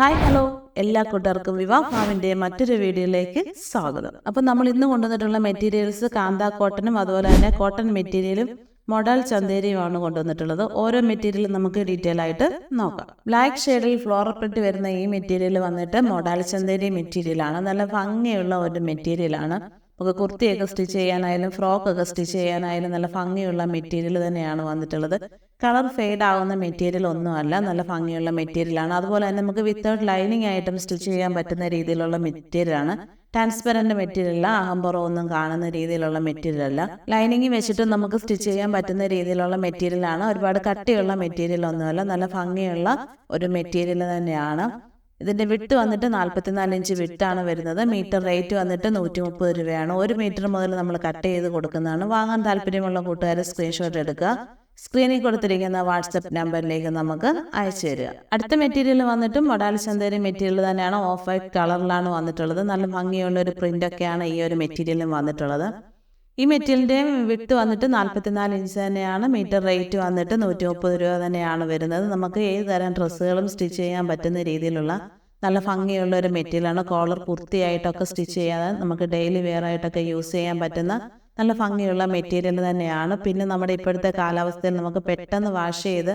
Hi hello. എല്ലാ കൂട്ടുകാർക്കും വിവാഹ ഫാമിന്റെ മറ്റൊരു വീഡിയോയിലേക്ക് സ്വാഗതം. അപ്പോൾ നമ്മൾ ഇന്ന് കൊണ്ടുവന്നിട്ടുള്ള മെറ്റീരിയൽസ് കാന്ത കോട്ടനും അതുപോലെ തന്നെ കോട്ടൺ മെറ്റീരിയലും മോഡൽ ചന്തേരിയുമാണ് കൊണ്ടുവന്നിട്ടുള്ളത്. ഓരോ മെറ്റീരിയലും നമുക്ക് ഡീറ്റെയിൽ ആയിട്ട് നോക്കാം. ബ്ലാക്ക് ഷെയ്ഡിൽ ഫ്ലോറൽ പ്രിന്റ് വരുന്ന ഈ മെറ്റീരിയൽ വന്നിട്ട് മോഡൽ ചന്തേരി മെറ്റീരിയലാണ് നല്ല ഭംഗിയുള്ള ഒരു മെറ്റീരിയലാണ് നമുക്ക് കുർത്തിയൊക്കെ സ്റ്റിച്ച് ചെയ്യാനായാലും ഫ്രോക്കൊക്കെ സ്റ്റിച്ച് ചെയ്യാനായാലും നല്ല ഭംഗിയുള്ള മെറ്റീരിയൽ തന്നെയാണ് വന്നിട്ടുള്ളത്. കളർ ഫെയ്ഡ് ആവുന്ന മെറ്റീരിയൽ ഒന്നുമല്ല. നല്ല ഭംഗിയുള്ള മെറ്റീരിയലാണ്. അതുപോലെ തന്നെ നമുക്ക് വിത്തൗട്ട് ലൈനിങ് ആയിട്ടും സ്റ്റിച്ച് ചെയ്യാൻ പറ്റുന്ന രീതിയിലുള്ള മെറ്റീരിയലാണ്. ട്രാൻസ്പെറന്റ് മെറ്റീരിയൽ അല്ല അഹംബറോ ഒന്നും കാണുന്ന രീതിയിലുള്ള മെറ്റീരിയൽ അല്ല ലൈനിങ് വെച്ചിട്ട് നമുക്ക് സ്റ്റിച്ച് ചെയ്യാൻ പറ്റുന്ന രീതിയിലുള്ള മെറ്റീരിയലാണ്. ഒരുപാട് കട്ടിയുള്ള മെറ്റീരിയൽ ഒന്നുമല്ല. നല്ല ഭംഗിയുള്ള ഒരു മെറ്റീരിയൽ തന്നെയാണ്. ഇതിന്റെ വിട്ട് വന്നിട്ട് നാൽപ്പത്തിനാല് ഇഞ്ച് വിട്ടാണ് വരുന്നത്. മീറ്റർ റേറ്റ് വന്നിട്ട് നൂറ്റി മുപ്പത് രൂപയാണ്. ഒരു മീറ്റർ മുതൽ നമ്മൾ കട്ട് ചെയ്ത് കൊടുക്കുന്നതാണ്. വാങ്ങാൻ താല്പര്യമുള്ള കൂട്ടുകാർ സ്ക്രീൻഷോട്ട് എടുക്കുക. സ്ക്രീനിൽ കൊടുത്തിരിക്കുന്ന വാട്സപ്പ് നമ്പറിലേക്ക് നമുക്ക് അയച്ചു തരിക. അടുത്ത മെറ്റീരിയൽ വന്നിട്ടും മൊഡാൽ ചന്തേരി മെറ്റീരിയൽ തന്നെയാണ്. ഓഫ് വൈറ്റ് കളറിലാണ് വന്നിട്ടുള്ളത്. നല്ല ഭംഗിയുള്ള ഒരു പ്രിന്റ് ഒക്കെയാണ് ഈ ഒരു മെറ്റീരിയലും വന്നിട്ടുള്ളത്. ഈ മെറ്റീരിയലിന്റെ വിട്ട് വന്നിട്ട് നാൽപ്പത്തിനാല് ഇഞ്ച് തന്നെയാണ്. മീറ്റർ റേറ്റ് വന്നിട്ട് നൂറ്റി മുപ്പത് രൂപ തന്നെയാണ് വരുന്നത്. നമുക്ക് ഏത് തരം ഡ്രസ്സുകളും സ്റ്റിച്ച് ചെയ്യാൻ പറ്റുന്ന രീതിയിലുള്ള നല്ല ഭംഗിയുള്ള ഒരു മെറ്റീരിയലാണ് കോളർ കുർത്തിയായിട്ടൊക്കെ സ്റ്റിച്ച് ചെയ്യാതെ നമുക്ക് ഡെയിലി വെയർ ആയിട്ടൊക്കെ യൂസ് ചെയ്യാൻ പറ്റുന്ന നല്ല ഭംഗിയുള്ള മെറ്റീരിയൽ തന്നെയാണ്. പിന്നെ നമ്മുടെ ഇപ്പോഴത്തെ കാലാവസ്ഥയിൽ നമുക്ക് പെട്ടെന്ന് വാഷ് ചെയ്ത്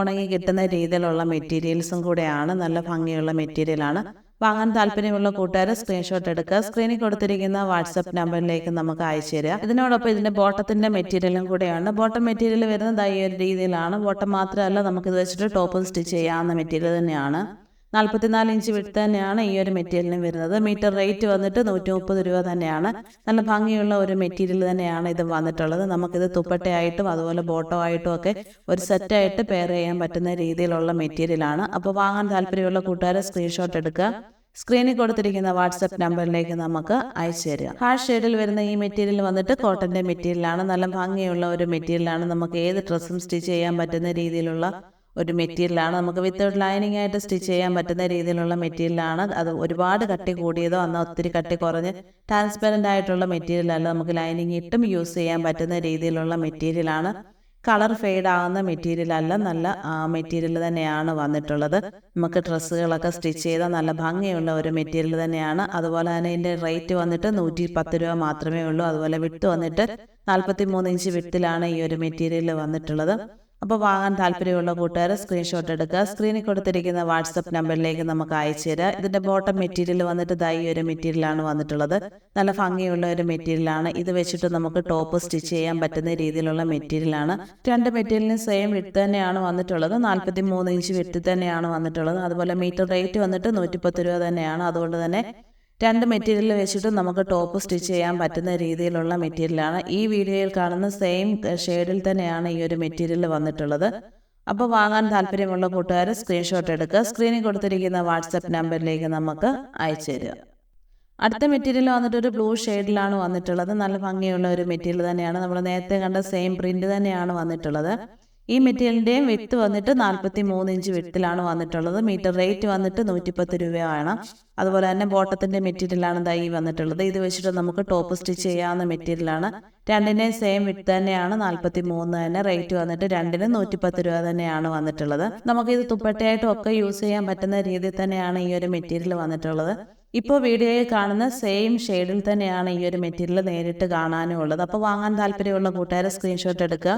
ഉണങ്ങി കിട്ടുന്ന രീതിയിലുള്ള മെറ്റീരിയൽസും കൂടെയാണ് നല്ല ഭംഗിയുള്ള മെറ്റീരിയലാണ് വാങ്ങാൻ താല്പര്യമുള്ള കൂട്ടുകാർ സ്ക്രീൻഷോട്ട് എടുക്കുക. സ്ക്രീനിൽ കൊടുത്തിരിക്കുന്ന വാട്സപ്പ് നമ്പറിലേക്ക് നമുക്ക് അയച്ചു തരിക ഇതിനോടൊപ്പം ഇതിന്റെ ബോട്ടത്തിന്റെ മെറ്റീരിയലും കൂടെയാണ്. ബോട്ടം മെറ്റീരിയൽ വരുന്നത് ഈ ഒരു രീതിയിലാണ്. ബോട്ടം മാത്രമല്ല നമുക്ക് ഇത് വെച്ചിട്ട് ടോപ്പ് സ്റ്റിച്ച് ചെയ്യാവുന്ന മെറ്റീരിയൽ തന്നെയാണ്. നാൽപ്പത്തിനാല് ഇഞ്ച് വിട്ട് തന്നെയാണ് ഈ ഒരു മെറ്റീരിയലിന് വരുന്നത്. മീറ്റർ റേറ്റ് വന്നിട്ട് നൂറ്റി മുപ്പത് രൂപ തന്നെയാണ്. നല്ല ഭംഗിയുള്ള ഒരു മെറ്റീരിയൽ തന്നെയാണ് ഇത് വന്നിട്ടുള്ളത്. നമുക്കിത് തുപ്പട്ടയായിട്ടും അതുപോലെ ബോട്ടോ ആയിട്ടും ഒക്കെ ഒരു സെറ്റായിട്ട് പെയർ ചെയ്യാൻ പറ്റുന്ന രീതിയിലുള്ള മെറ്റീരിയലാണ് അപ്പോൾ വാങ്ങാൻ താല്പര്യമുള്ള കൂട്ടുകാരെ സ്ക്രീൻഷോട്ട് എടുക്കുക. സ്ക്രീനിൽ കൊടുത്തിരിക്കുന്ന വാട്സപ്പ് നമ്പറിലേക്ക് നമുക്ക് അയച്ചു തരിക. ഹാഷ് ഷെയ്ഡിൽ വരുന്ന ഈ മെറ്റീരിയൽ വന്നിട്ട് കോട്ടന്റെ മെറ്റീരിയലാണ് നല്ല ഭംഗിയുള്ള ഒരു മെറ്റീരിയലാണ് നമുക്ക് ഏത് ഡ്രസ്സും സ്റ്റിച്ച് ചെയ്യാൻ പറ്റുന്ന രീതിയിലുള്ള ഒരു മെറ്റീരിയലാണ്. നമുക്ക് വിത്തൗട്ട് ലൈനിങ് ആയിട്ട് സ്റ്റിച്ച് ചെയ്യാൻ പറ്റുന്ന രീതിയിലുള്ള മെറ്റീരിയലാണ്. അത് ഒരുപാട് കട്ടി കൂടിയതോ എന്നാൽ ഒത്തിരി കട്ടി കുറഞ്ഞ് ട്രാൻസ്പെറന്റ് ആയിട്ടുള്ള മെറ്റീരിയലല്ല. നമുക്ക് ലൈനിങ് ഇട്ടും യൂസ് ചെയ്യാൻ പറ്റുന്ന രീതിയിലുള്ള മെറ്റീരിയലാണ്. കളർ ഫെയ്ഡ് ആകുന്ന മെറ്റീരിയൽ അല്ല നല്ല മെറ്റീരിയൽ തന്നെയാണ് വന്നിട്ടുള്ളത്. നമുക്ക് ഡ്രസ്സുകളൊക്കെ സ്റ്റിച്ച് ചെയ്ത നല്ല ഭംഗിയുള്ള ഒരു മെറ്റീരിയൽ തന്നെയാണ്. അതുപോലെ തന്നെ ഇതിന്റെ റേറ്റ് വന്നിട്ട് നൂറ്റി പത്ത് രൂപ മാത്രമേ ഉള്ളൂ. അതുപോലെ വിട്ട് വന്നിട്ട് നാൽപ്പത്തി മൂന്ന് ഇഞ്ച് വിട്ടിലാണ് ഈ ഒരു മെറ്റീരിയൽ വന്നിട്ടുള്ളത്. അപ്പോൾ വാങ്ങാൻ താല്പര്യമുള്ള കൂട്ടുകാർ സ്ക്രീൻഷോട്ട് എടുക്കുക. സ്ക്രീനിൽ കൊടുത്തിരിക്കുന്ന വാട്സപ്പ് നമ്പറിലേക്ക് നമുക്ക് അയച്ചു തരാം. ഇതിന്റെ ബോട്ടം മെറ്റീരിയൽ വന്നിട്ട് ദൈ ഒരു മെറ്റീരിയലാണ് വന്നിട്ടുള്ളത്. നല്ല ഭംഗിയുള്ള ഒരു മെറ്റീരിയലാണ് ഇത് വെച്ചിട്ട് നമുക്ക് ടോപ്പ് സ്റ്റിച്ച് ചെയ്യാൻ പറ്റുന്ന രീതിയിലുള്ള മെറ്റീരിയലാണ് രണ്ട് മെറ്റീരിയലിന് സെയിം വിട്ട് തന്നെയാണ് വന്നിട്ടുള്ളത്. നാൽപ്പത്തി മൂന്ന് ഇഞ്ച് വിട്ട് തന്നെയാണ് വന്നിട്ടുള്ളത്. അതുപോലെ മീറ്റർ റേറ്റ് വന്നിട്ട് നൂറ്റിപ്പത്ത് രൂപ തന്നെയാണ്. അതുകൊണ്ട് തന്നെ രണ്ട് മെറ്റീരിയൽ വെച്ചിട്ട് നമുക്ക് ടോപ്പ് സ്റ്റിച്ച് ചെയ്യാൻ പറ്റുന്ന രീതിയിലുള്ള മെറ്റീരിയലാണ്. ഈ വീഡിയോയിൽ കാണുന്ന സെയിം ഷെയ്ഡിൽ തന്നെയാണ് ഈ ഒരു മെറ്റീരിയൽ വന്നിട്ടുള്ളത്. അപ്പോൾ വാങ്ങാൻ താല്പര്യമുള്ള കൂട്ടുകാർ സ്ക്രീൻഷോട്ട് എടുക്കുക. സ്ക്രീനിൽ കൊടുത്തിരിക്കുന്ന വാട്സപ്പ് നമ്പറിലേക്ക് നമുക്ക് അയച്ചു തരിക. അടുത്ത മെറ്റീരിയൽ വന്നിട്ട് ഒരു ബ്ലൂ ഷെയ്ഡിലാണ് വന്നിട്ടുള്ളത്. നല്ല ഭംഗിയുള്ള ഒരു മെറ്റീരിയൽ തന്നെയാണ്. നമ്മൾ നേരത്തെ കണ്ട സെയിം പ്രിന്റ് തന്നെയാണ് വന്നിട്ടുള്ളത്. ഈ മെറ്റീരിയലിന്റെയും വിത്ത് വന്നിട്ട് നാൽപ്പത്തി മൂന്ന് ഇഞ്ച് വിത്തിലാണ് വന്നിട്ടുള്ളത്. മീറ്റർ റേറ്റ് വന്നിട്ട് നൂറ്റിപ്പത്ത് രൂപയാണ്. അതുപോലെ തന്നെ ബോട്ടത്തിന്റെ മെറ്റീരിയലാണ് ഈ വന്നിട്ടുള്ളത്. ഇത് വെച്ചിട്ട് നമുക്ക് ടോപ്പ് സ്റ്റിച്ച് ചെയ്യാവുന്ന മെറ്റീരിയലാണ്. രണ്ടിന്റെയും സെയിം വിത്ത് തന്നെയാണ്. നാൽപ്പത്തി മൂന്ന് തന്നെ റേറ്റ് വന്നിട്ട് രണ്ടിനും നൂറ്റിപ്പത്ത് രൂപ തന്നെയാണ് വന്നിട്ടുള്ളത്. നമുക്ക് നമുക്കിത് തുപ്പട്ടയായിട്ടും ഒക്കെ യൂസ് ചെയ്യാൻ പറ്റുന്ന രീതിയിൽ തന്നെയാണ് ഈ ഒരു മെറ്റീരിയൽ വന്നിട്ടുള്ളത്. ഇപ്പോൾ വീഡിയോയിൽ കാണുന്ന സെയിം ഷെയ്ഡിൽ തന്നെയാണ് ഈ ഒരു മെറ്റീരിയൽ നേരിട്ട് കാണാനും ഉള്ളത് അപ്പോൾ വാങ്ങാൻ താല്പര്യമുള്ള കൂട്ടുകാരെ സ്ക്രീൻഷോട്ട് എടുക്കുക.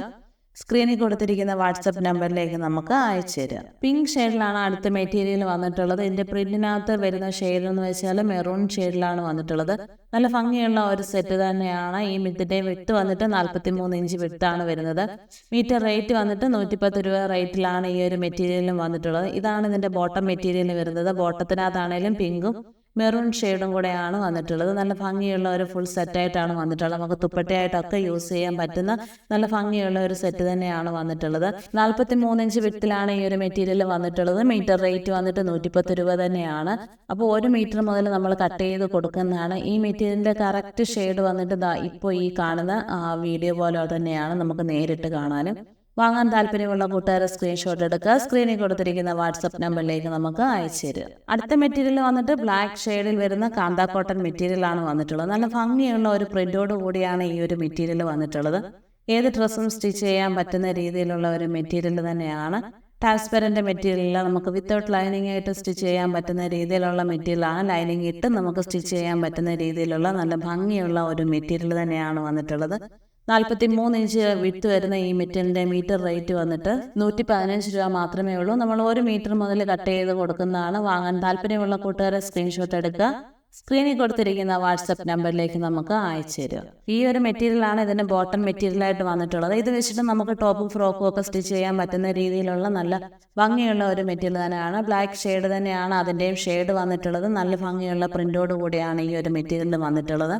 സ്ക്രീനിൽ കൊടുത്തിരിക്കുന്ന വാട്സപ്പ് നമ്പറിലേക്ക് നമുക്ക് അയച്ചു തരിക പിങ്ക് ഷെയ്ഡിലാണ് അടുത്ത മെറ്റീരിയൽ വന്നിട്ടുള്ളത്. ഇതിന്റെ പ്രിന്റിനകത്ത് വരുന്ന ഷെയ്ഡ് എന്ന് വെച്ചാൽ മെറൂൺ ഷെയ്ഡിലാണ് വന്നിട്ടുള്ളത്. നല്ല ഭംഗിയുള്ള ഒരു സെറ്റ് തന്നെയാണ്. ഈ മിത്തിന്റെ വിട്ട് വന്നിട്ട് നാൽപ്പത്തി മൂന്ന് ഇഞ്ച് വിട്ടാണ് വരുന്നത്. മീറ്റർ റേറ്റ് വന്നിട്ട് നൂറ്റിപ്പത്ത് രൂപ റേറ്റിലാണ് ഈ ഒരു മെറ്റീരിയലും വന്നിട്ടുള്ളത്. ഇതാണ് ഇതിന്റെ ബോട്ടം മെറ്റീരിയൽ വരുന്നത്. ബോട്ടത്തിനകത്താണേലും പിങ്കും മെറൂൺ ഷെയ്ഡും കൂടെയാണ് വന്നിട്ടുള്ളത്. നല്ല ഭംഗിയുള്ള ഒരു ഫുൾ സെറ്റായിട്ടാണ് വന്നിട്ടുള്ളത്. നമുക്ക് തുപ്പട്ടയായിട്ടൊക്കെ യൂസ് ചെയ്യാൻ പറ്റുന്ന നല്ല ഭംഗിയുള്ള ഒരു സെറ്റ് തന്നെയാണ് വന്നിട്ടുള്ളത്. നാൽപ്പത്തി മൂന്നിഞ്ച് വിട്ടിലാണ് ഈ ഒരു മെറ്റീരിയൽ വന്നിട്ടുള്ളത്. മീറ്റർ റേറ്റ് വന്നിട്ട് നൂറ്റിപ്പത്ത് രൂപ തന്നെയാണ്. അപ്പോൾ ഒരു മീറ്റർ മുതൽ നമ്മൾ കട്ട് ചെയ്ത് കൊടുക്കുന്നതാണ്. ഈ മെറ്റീരിയലിന്റെ കറക്റ്റ് ഷെയ്ഡ് വന്നിട്ട് ഇപ്പോൾ ഈ കാണുന്ന വീഡിയോ പോലെ തന്നെയാണ് നമുക്ക് നേരിട്ട് കാണാനും. വാങ്ങാൻ താല്പര്യമുള്ള കൂട്ടുകാരെ സ്ക്രീൻഷോട്ട് എടുക്കുക. സ്ക്രീനിൽ കൊടുത്തിരിക്കുന്ന വാട്സപ്പ് നമ്പറിലേക്ക് നമുക്ക് അയച്ചു അടുത്ത മെറ്റീരിയൽ വന്നിട്ട് ബ്ലാക്ക് ഷെയ്ഡിൽ വരുന്ന കാന്ത കോട്ടൺ മെറ്റീരിയൽ ആണ് വന്നിട്ടുള്ളത്. നല്ല ഭംഗിയുള്ള ഒരു പ്രിന്റോട് കൂടിയാണ് ഈ ഒരു മെറ്റീരിയൽ വന്നിട്ടുള്ളത്. ഏത് ഡ്രസ്സും സ്റ്റിച്ച് ചെയ്യാൻ പറ്റുന്ന രീതിയിലുള്ള ഒരു മെറ്റീരിയൽ തന്നെയാണ്. ട്രാൻസ്പെറന്റ് മെറ്റീരിയലിൽ നമുക്ക് വിത്തൗട്ട് ലൈനിങ് ആയിട്ട് സ്റ്റിച്ച് ചെയ്യാൻ പറ്റുന്ന രീതിയിലുള്ള മെറ്റീരിയലാണ് ലൈനിങ് ഇട്ട് നമുക്ക് സ്റ്റിച്ച് ചെയ്യാൻ പറ്റുന്ന രീതിയിലുള്ള നല്ല ഭംഗിയുള്ള ഒരു മെറ്റീരിയൽ തന്നെയാണ് വന്നിട്ടുള്ളത്. നാൽപ്പത്തി മൂന്ന് ഇഞ്ച് വിട്ട് വരുന്ന ഈ മെറ്റലിന്റെ മീറ്റർ റേറ്റ് വന്നിട്ട് നൂറ്റി പതിനഞ്ച് രൂപ മാത്രമേ ഉള്ളൂ. നമ്മൾ ഒരു മീറ്റർ മുതൽ കട്ട് ചെയ്ത് കൊടുക്കുന്നതാണ്. വാങ്ങാൻ താല്പര്യമുള്ള കൂട്ടുകാരെ സ്ക്രീൻഷോട്ട് എടുക്കുക. സ്ക്രീനിൽ കൊടുത്തിരിക്കുന്ന വാട്സപ്പ് നമ്പറിലേക്ക് നമുക്ക് അയച്ചു തരിക. ഈ ഒരു മെറ്റീരിയലാണ് ഇതിന്റെ ബോട്ടം മെറ്റീരിയലായിട്ട് വന്നിട്ടുള്ളത്. ഇത് വെച്ചിട്ട് നമുക്ക് ടോപ്പും ഫ്രോക്കും ഒക്കെ സ്റ്റിച്ച് ചെയ്യാൻ പറ്റുന്ന രീതിയിലുള്ള നല്ല ഭംഗിയുള്ള ഒരു മെറ്റീരിയൽ തന്നെയാണ്. ബ്ലാക്ക് ഷെയ്ഡ് തന്നെയാണ് അതിന്റെയും ഷെയ്ഡ് വന്നിട്ടുള്ളത്. നല്ല ഭംഗിയുള്ള പ്രിന്റോട് കൂടിയാണ് ഈ ഒരു മെറ്റീരിയൽ വന്നിട്ടുള്ളത്.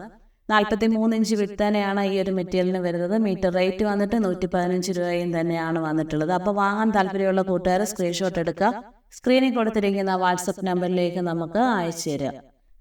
നാൽപ്പത്തി മൂന്ന് ഇഞ്ച് തന്നെയാണ് ഈ ഒരു മെറ്റീരിയലിന് വരുന്നത്. മീറ്റർ റേറ്റ് വന്നിട്ട് നൂറ്റി പതിനഞ്ച് രൂപയും തന്നെയാണ് വന്നിട്ടുള്ളത്. അപ്പോൾ വാങ്ങാൻ താല്പര്യമുള്ള കൂട്ടുകാർ സ്ക്രീൻഷോട്ട് എടുക്കുക. സ്ക്രീനിൽ കൊടുത്തിരിക്കുന്ന വാട്സപ്പ് നമ്പറിലേക്ക് നമുക്ക് അയച്ചു തരിക.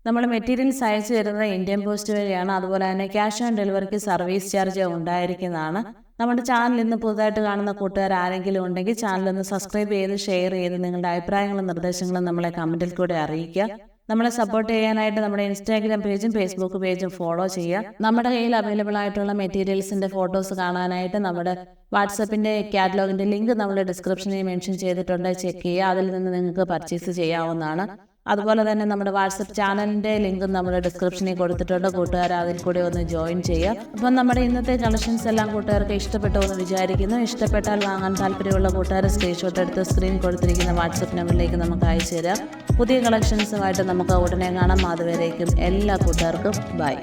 നമ്മൾ മെറ്റീരിയൽസ് അയച്ചു തരുന്നത് ഇന്ത്യൻ പോസ്റ്റ് വഴിയാണ്. അതുപോലെ തന്നെ ക്യാഷ് ഓൺ ഡെലിവറിക്ക് സർവീസ് ചാർജ് ഉണ്ടായിരിക്കുന്നതാണ്. നമ്മുടെ ചാനൽ ഇന്ന് പുതുതായിട്ട് കാണുന്ന കൂട്ടുകാർ ആരെങ്കിലും ഉണ്ടെങ്കിൽ ചാനൽ ഒന്ന് സബ്സ്ക്രൈബ് ചെയ്ത് ഷെയർ ചെയ്ത് നിങ്ങളുടെ അഭിപ്രായങ്ങളും നിർദ്ദേശങ്ങളും നമ്മളെ കമന്റിൽ കൂടെ അറിയിക്കുക. നമ്മളെ സപ്പോർട്ട് ചെയ്യാനായിട്ട് നമ്മുടെ ഇൻസ്റ്റാഗ്രാം പേജും ഫേസ്ബുക്ക് പേജും ഫോളോ ചെയ്യുക. നമ്മുടെ കയ്യിൽ അവൈലബിൾ ആയിട്ടുള്ള മെറ്റീരിയൽസിന്റെ ഫോട്ടോസ് കാണാനായിട്ട് നമ്മുടെ വാട്സപ്പിന്റെ കാറ്റലോഗിന്റെ ലിങ്ക് നമ്മുടെ ഡിസ്ക്രിപ്ഷനിൽ മെൻഷൻ ചെയ്തിട്ടുണ്ട്. ചെക്ക് ചെയ്യുക. അതിൽ നിന്ന് നിങ്ങൾക്ക് പർച്ചേസ് ചെയ്യാവുന്നതാണ്. അതുപോലെ തന്നെ നമ്മുടെ വാട്സപ്പ് ചാനലിന്റെ ലിങ്കും നമ്മുടെ ഡിസ്ക്രിപ്ഷനിൽ കൊടുത്തിട്ടുണ്ട്. കൂട്ടുകാർ അതിൽ കൂടി ഒന്ന് ജോയിൻ ചെയ്യുക. അപ്പം നമ്മുടെ ഇന്നത്തെ കളക്ഷൻസ് എല്ലാം കൂട്ടുകാർക്ക് ഇഷ്ടപ്പെട്ടു എന്ന് വിചാരിക്കുന്നു. ഇഷ്ടപ്പെട്ടാൽ വാങ്ങാൻ താല്പര്യമുള്ള കൂട്ടുകാർ സ്ക്രീൻഷോട്ട് എടുത്ത് സ്ക്രീൻ കൊടുത്തിരിക്കുന്ന വാട്സപ്പ് നമ്പറിലേക്ക് നമുക്ക് അയച്ചു തരാം. പുതിയ കളക്ഷൻസുമായിട്ട് നമുക്ക് ഉടനെ കാണാം. അതുവരേക്കും എല്ലാ കൂട്ടുകാർക്കും. ബൈ.